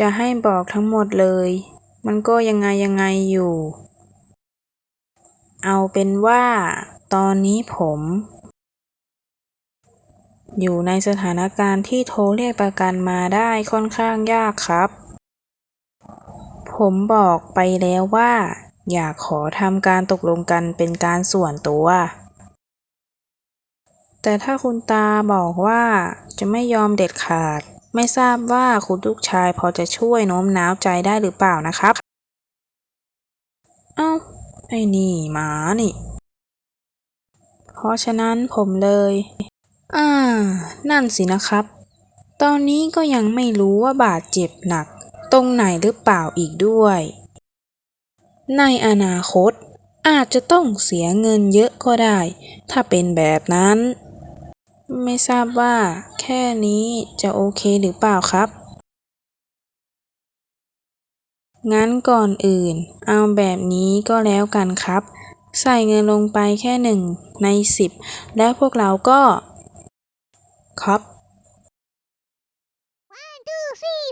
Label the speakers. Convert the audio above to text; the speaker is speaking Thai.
Speaker 1: จะให้บอกทั้งหมดเลย มันก็ยังไงยังไงอยู่ เอาเป็นว่า ตอนนี้ผม อยู่ในสถานการณ์ที่โทรเรียกประกันมาได้ค่อนข้างยากครับ ผมบอกไปแล้วว่า อยากขอทำการตกลงกันเป็นการส่วนตัว แต่ถ้าคุณตาบอกว่าจะไม่ยอมเด็ดขาด ไม่ทราบว่าคุณลูกชายพอจะช่วยโน้มน้าวใจได้หรือเปล่านะครับ เอ้า ไอ้นี่หมานี่ เพราะฉะนั้นผมเลย อ่า นั่นสินะครับ ตอนนี้ก็ยังไม่รู้ว่าบาดเจ็บหนัก ตรงไหนหรือเปล่าอีกด้วย ในอนาคตอาจจะต้องเสียเงินเยอะก็ได้ ถ้าเป็นแบบนั้น ไม่ทราบว่าแค่นี้จะโอเคหรือเปล่าครับ งั้นก่อนอื่น เอาแบบนี้ก็แล้วกันครับ ใส่เงินลงไปแค่หนึ่งในสิบและพวกเราก็ ครับ one two three